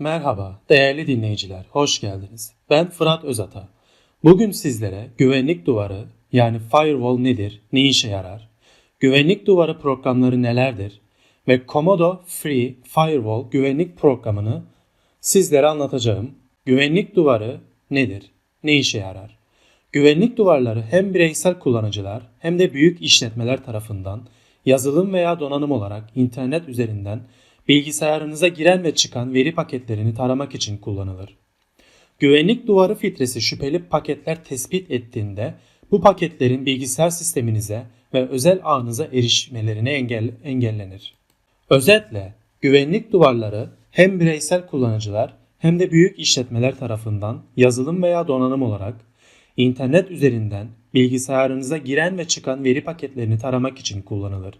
Merhaba değerli dinleyiciler, hoş geldiniz. Ben Fırat Özata. Bugün sizlere güvenlik duvarı yani firewall nedir, ne işe yarar, güvenlik duvarı programları nelerdir ve Komodo Free Firewall güvenlik programını sizlere anlatacağım. Güvenlik duvarı nedir, ne işe yarar? Güvenlik duvarları hem bireysel kullanıcılar hem de büyük işletmeler tarafından yazılım veya donanım olarak internet üzerinden bilgisayarınıza giren ve çıkan veri paketlerini taramak için kullanılır. Güvenlik duvarı filtresi şüpheli paketler tespit ettiğinde bu paketlerin bilgisayar sisteminize ve özel ağınıza erişmelerine engel, engellenir. Özetle güvenlik duvarları hem bireysel kullanıcılar hem de büyük işletmeler tarafından yazılım veya donanım olarak internet üzerinden bilgisayarınıza giren ve çıkan veri paketlerini taramak için kullanılır.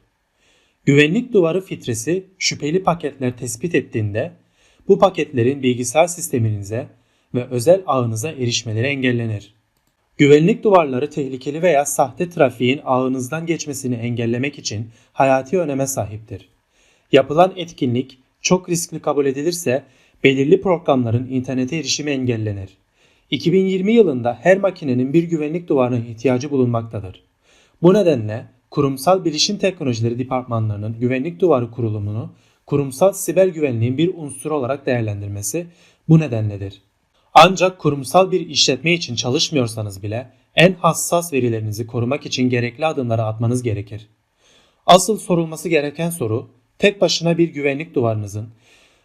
Güvenlik duvarı filtresi şüpheli paketler tespit ettiğinde bu paketlerin bilgisayar sisteminize ve özel ağınıza erişmeleri engellenir. Güvenlik duvarları tehlikeli veya sahte trafiğin ağınızdan geçmesini engellemek için hayati öneme sahiptir. Yapılan etkinlik çok riskli kabul edilirse belirli programların internete erişimi engellenir. 2020 yılında her makinenin bir güvenlik duvarına ihtiyacı bulunmaktadır. Bu nedenle Kurumsal Bilişim Teknolojileri Departmanlarının güvenlik duvarı kurulumunu kurumsal siber güvenliğin bir unsuru olarak değerlendirmesi bu nedenledir. Ancak kurumsal bir işletme için çalışmıyorsanız bile en hassas verilerinizi korumak için gerekli adımları atmanız gerekir. Asıl sorulması gereken soru tek başına bir güvenlik duvarınızın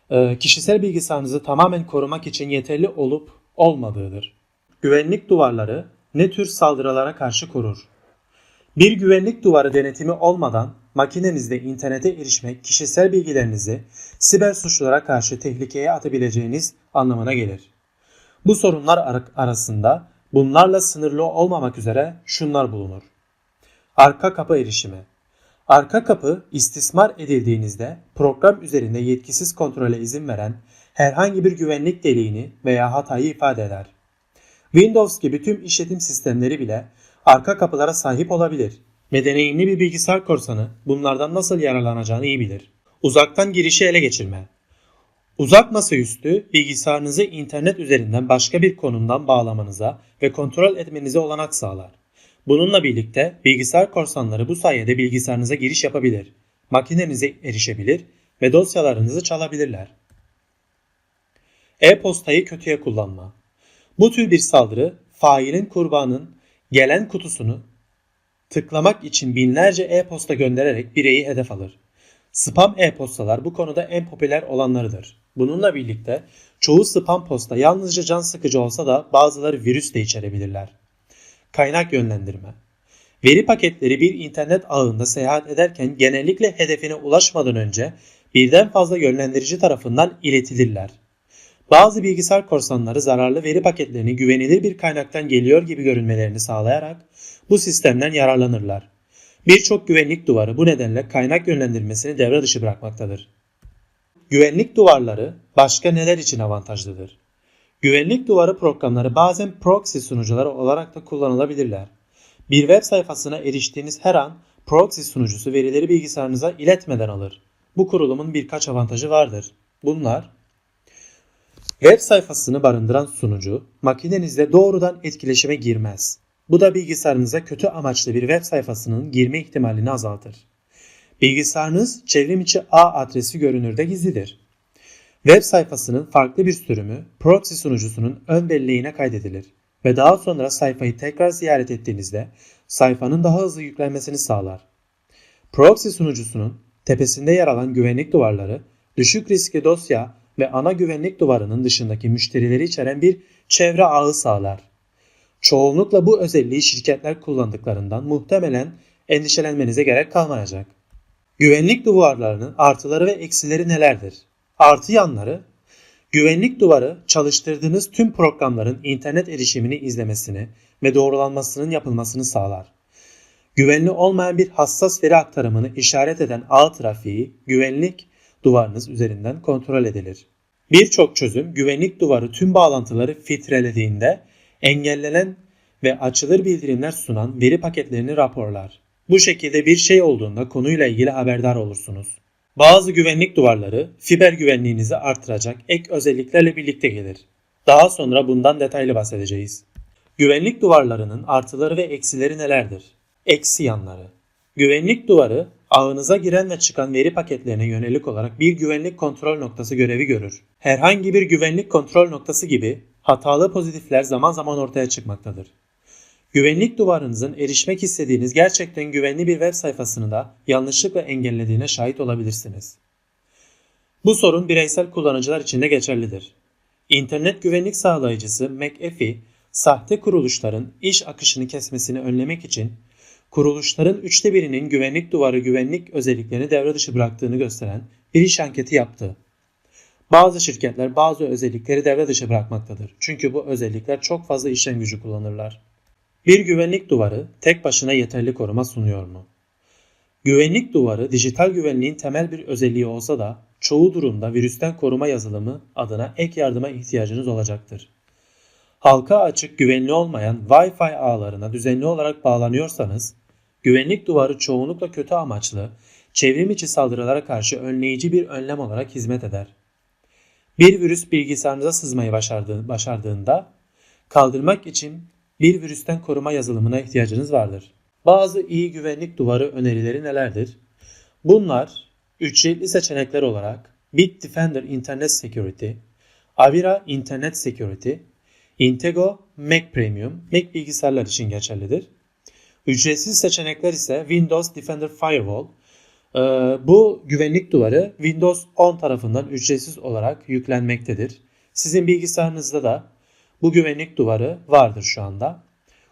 e, kişisel bilgisayarınızı tamamen korumak için yeterli olup olmadığıdır. Güvenlik duvarları ne tür saldırılara karşı korur? Bir güvenlik duvarı denetimi olmadan makinenizde internete erişmek kişisel bilgilerinizi siber suçlara karşı tehlikeye atabileceğiniz anlamına gelir. Bu sorunlar ar- arasında bunlarla sınırlı olmamak üzere şunlar bulunur. Arka kapı erişimi. Arka kapı istismar edildiğinizde program üzerinde yetkisiz kontrole izin veren herhangi bir güvenlik deliğini veya hatayı ifade eder. Windows gibi tüm işletim sistemleri bile arka kapılara sahip olabilir ve bir bilgisayar korsanı bunlardan nasıl yararlanacağını iyi bilir. Uzaktan girişi ele geçirme. Uzak masaüstü bilgisayarınızı internet üzerinden başka bir konumdan bağlamanıza ve kontrol etmenize olanak sağlar. Bununla birlikte bilgisayar korsanları bu sayede bilgisayarınıza giriş yapabilir, makinenize erişebilir ve dosyalarınızı çalabilirler. E-postayı kötüye kullanma. Bu tür bir saldırı failin kurbanın gelen kutusunu tıklamak için binlerce e-posta göndererek bireyi hedef alır. Spam e-postalar bu konuda en popüler olanlarıdır. Bununla birlikte çoğu spam posta yalnızca can sıkıcı olsa da bazıları virüs de içerebilirler. Kaynak yönlendirme. Veri paketleri bir internet ağında seyahat ederken genellikle hedefine ulaşmadan önce birden fazla yönlendirici tarafından iletilirler. Bazı bilgisayar korsanları zararlı veri paketlerini güvenilir bir kaynaktan geliyor gibi görünmelerini sağlayarak bu sistemden yararlanırlar. Birçok güvenlik duvarı bu nedenle kaynak yönlendirmesini devre dışı bırakmaktadır. Güvenlik duvarları başka neler için avantajlıdır? Güvenlik duvarı programları bazen proxy sunucuları olarak da kullanılabilirler. Bir web sayfasına eriştiğiniz her an proxy sunucusu verileri bilgisayarınıza iletmeden alır. Bu kurulumun birkaç avantajı vardır. Bunlar Web sayfasını barındıran sunucu makinenizle doğrudan etkileşime girmez. Bu da bilgisayarınıza kötü amaçlı bir web sayfasının girme ihtimalini azaltır. Bilgisayarınız çevrim içi ağ adresi görünürde gizlidir. Web sayfasının farklı bir sürümü proxy sunucusunun ön belleğine kaydedilir ve daha sonra sayfayı tekrar ziyaret ettiğinizde sayfanın daha hızlı yüklenmesini sağlar. Proxy sunucusunun tepesinde yer alan güvenlik duvarları düşük riskli dosya ve ana güvenlik duvarının dışındaki müşterileri içeren bir çevre ağı sağlar. Çoğunlukla bu özelliği şirketler kullandıklarından muhtemelen endişelenmenize gerek kalmayacak. Güvenlik duvarlarının artıları ve eksileri nelerdir? Artı yanları Güvenlik duvarı çalıştırdığınız tüm programların internet erişimini izlemesini ve doğrulanmasının yapılmasını sağlar. Güvenli olmayan bir hassas veri aktarımını işaret eden ağ trafiği güvenlik duvarınız üzerinden kontrol edilir. Birçok çözüm güvenlik duvarı tüm bağlantıları filtrelediğinde engellenen ve açılır bildirimler sunan veri paketlerini raporlar. Bu şekilde bir şey olduğunda konuyla ilgili haberdar olursunuz. Bazı güvenlik duvarları fiber güvenliğinizi artıracak ek özelliklerle birlikte gelir. Daha sonra bundan detaylı bahsedeceğiz. Güvenlik duvarlarının artıları ve eksileri nelerdir? Eksi yanları. Güvenlik duvarı ağınıza giren ve çıkan veri paketlerine yönelik olarak bir güvenlik kontrol noktası görevi görür. Herhangi bir güvenlik kontrol noktası gibi hatalı pozitifler zaman zaman ortaya çıkmaktadır. Güvenlik duvarınızın erişmek istediğiniz gerçekten güvenli bir web sayfasını da yanlışlıkla engellediğine şahit olabilirsiniz. Bu sorun bireysel kullanıcılar için de geçerlidir. İnternet güvenlik sağlayıcısı McAfee, sahte kuruluşların iş akışını kesmesini önlemek için kuruluşların üçte birinin güvenlik duvarı güvenlik özelliklerini devre dışı bıraktığını gösteren bir iş anketi yaptı. Bazı şirketler bazı özellikleri devre dışı bırakmaktadır. Çünkü bu özellikler çok fazla işlem gücü kullanırlar. Bir güvenlik duvarı tek başına yeterli koruma sunuyor mu? Güvenlik duvarı dijital güvenliğin temel bir özelliği olsa da çoğu durumda virüsten koruma yazılımı adına ek yardıma ihtiyacınız olacaktır. Halka açık güvenli olmayan Wi-Fi ağlarına düzenli olarak bağlanıyorsanız, güvenlik duvarı çoğunlukla kötü amaçlı, çevrim içi saldırılara karşı önleyici bir önlem olarak hizmet eder. Bir virüs bilgisayarınıza sızmayı başardığı, başardığında kaldırmak için bir virüsten koruma yazılımına ihtiyacınız vardır. Bazı iyi güvenlik duvarı önerileri nelerdir? Bunlar ücretli seçenekler olarak Bitdefender Internet Security, Avira Internet Security, Intego Mac Premium, Mac bilgisayarlar için geçerlidir. Ücretsiz seçenekler ise Windows Defender Firewall. Ee, bu güvenlik duvarı Windows 10 tarafından ücretsiz olarak yüklenmektedir. Sizin bilgisayarınızda da bu güvenlik duvarı vardır şu anda.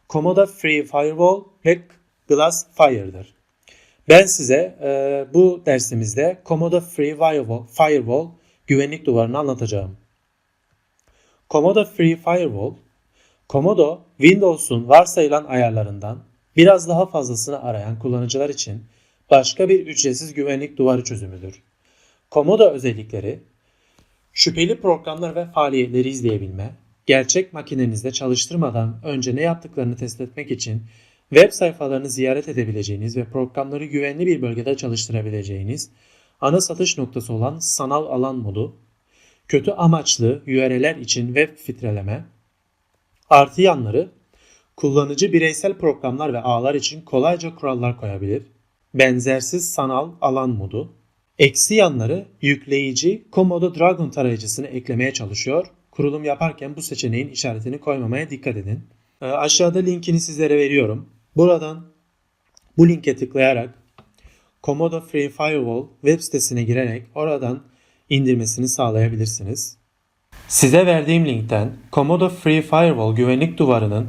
Komodo Free Firewall ve Glass Fire'dır. Ben size e, bu dersimizde Komodo Free Firewall, Firewall güvenlik duvarını anlatacağım. Komodo Free Firewall, Komodo Windows'un varsayılan ayarlarından biraz daha fazlasını arayan kullanıcılar için başka bir ücretsiz güvenlik duvarı çözümüdür. Komodo özellikleri şüpheli programlar ve faaliyetleri izleyebilme, gerçek makinenizde çalıştırmadan önce ne yaptıklarını test etmek için web sayfalarını ziyaret edebileceğiniz ve programları güvenli bir bölgede çalıştırabileceğiniz ana satış noktası olan sanal alan modu, kötü amaçlı URL'ler için web filtreleme, artı yanları kullanıcı bireysel programlar ve ağlar için kolayca kurallar koyabilir, benzersiz sanal alan modu, eksi yanları yükleyici Komodo Dragon tarayıcısını eklemeye çalışıyor kurulum yaparken bu seçeneğin işaretini koymamaya dikkat edin. E, aşağıda linkini sizlere veriyorum. Buradan bu linke tıklayarak Komodo Free Firewall web sitesine girerek oradan indirmesini sağlayabilirsiniz. Size verdiğim linkten Komodo Free Firewall güvenlik duvarının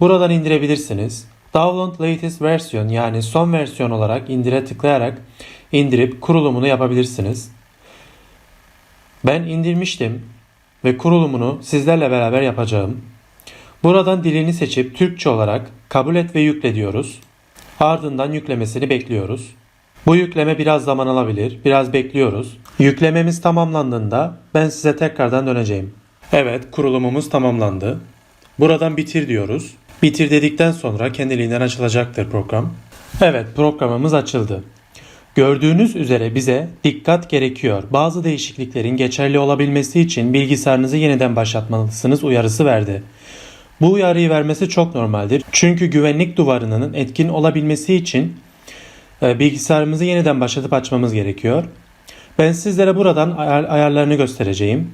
buradan indirebilirsiniz. Download latest version yani son versiyon olarak indire tıklayarak indirip kurulumunu yapabilirsiniz. Ben indirmiştim ve kurulumunu sizlerle beraber yapacağım. Buradan dilini seçip Türkçe olarak kabul et ve yükle diyoruz. Ardından yüklemesini bekliyoruz. Bu yükleme biraz zaman alabilir. Biraz bekliyoruz. Yüklememiz tamamlandığında ben size tekrardan döneceğim. Evet kurulumumuz tamamlandı. Buradan bitir diyoruz. Bitir dedikten sonra kendiliğinden açılacaktır program. Evet programımız açıldı. Gördüğünüz üzere bize dikkat gerekiyor. Bazı değişikliklerin geçerli olabilmesi için bilgisayarınızı yeniden başlatmalısınız uyarısı verdi. Bu uyarıyı vermesi çok normaldir. Çünkü güvenlik duvarının etkin olabilmesi için e, bilgisayarımızı yeniden başlatıp açmamız gerekiyor. Ben sizlere buradan ayarlarını göstereceğim.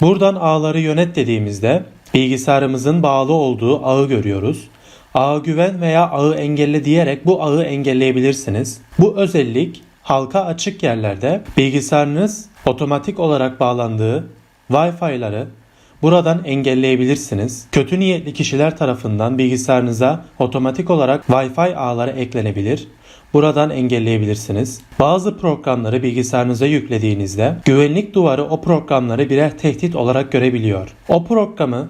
Buradan ağları yönet dediğimizde bilgisayarımızın bağlı olduğu ağı görüyoruz. Ağı güven veya ağı engelle diyerek bu ağı engelleyebilirsiniz. Bu özellik halka açık yerlerde bilgisayarınız otomatik olarak bağlandığı Wi-Fi'ları buradan engelleyebilirsiniz. Kötü niyetli kişiler tarafından bilgisayarınıza otomatik olarak Wi-Fi ağları eklenebilir. Buradan engelleyebilirsiniz. Bazı programları bilgisayarınıza yüklediğinizde güvenlik duvarı o programları birer tehdit olarak görebiliyor. O programı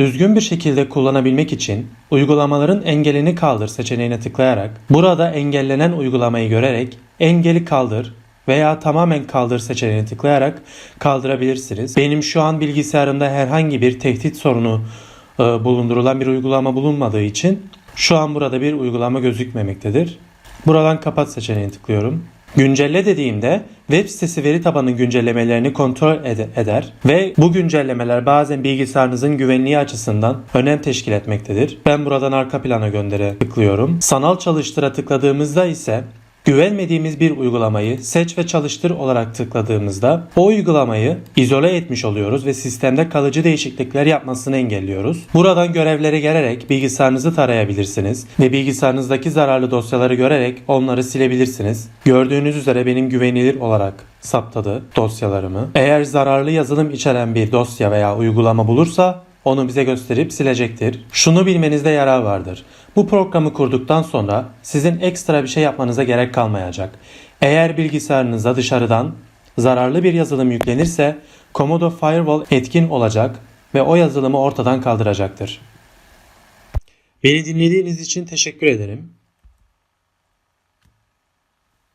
Düzgün bir şekilde kullanabilmek için uygulamaların engelini kaldır seçeneğine tıklayarak burada engellenen uygulamayı görerek engeli kaldır veya tamamen kaldır seçeneğine tıklayarak kaldırabilirsiniz. Benim şu an bilgisayarımda herhangi bir tehdit sorunu e, bulundurulan bir uygulama bulunmadığı için şu an burada bir uygulama gözükmemektedir. Buradan kapat seçeneğini tıklıyorum. Güncelle dediğimde web sitesi veri tabanı güncellemelerini kontrol ede- eder ve bu güncellemeler bazen bilgisayarınızın güvenliği açısından önem teşkil etmektedir. Ben buradan arka plana göndere tıklıyorum. Sanal çalıştıra tıkladığımızda ise Güvenmediğimiz bir uygulamayı seç ve çalıştır olarak tıkladığımızda o uygulamayı izole etmiş oluyoruz ve sistemde kalıcı değişiklikler yapmasını engelliyoruz. Buradan görevlere gelerek bilgisayarınızı tarayabilirsiniz ve bilgisayarınızdaki zararlı dosyaları görerek onları silebilirsiniz. Gördüğünüz üzere benim güvenilir olarak saptadı dosyalarımı. Eğer zararlı yazılım içeren bir dosya veya uygulama bulursa onu bize gösterip silecektir. Şunu bilmenizde yarar vardır. Bu programı kurduktan sonra sizin ekstra bir şey yapmanıza gerek kalmayacak. Eğer bilgisayarınıza dışarıdan zararlı bir yazılım yüklenirse Komodo Firewall etkin olacak ve o yazılımı ortadan kaldıracaktır. Beni dinlediğiniz için teşekkür ederim.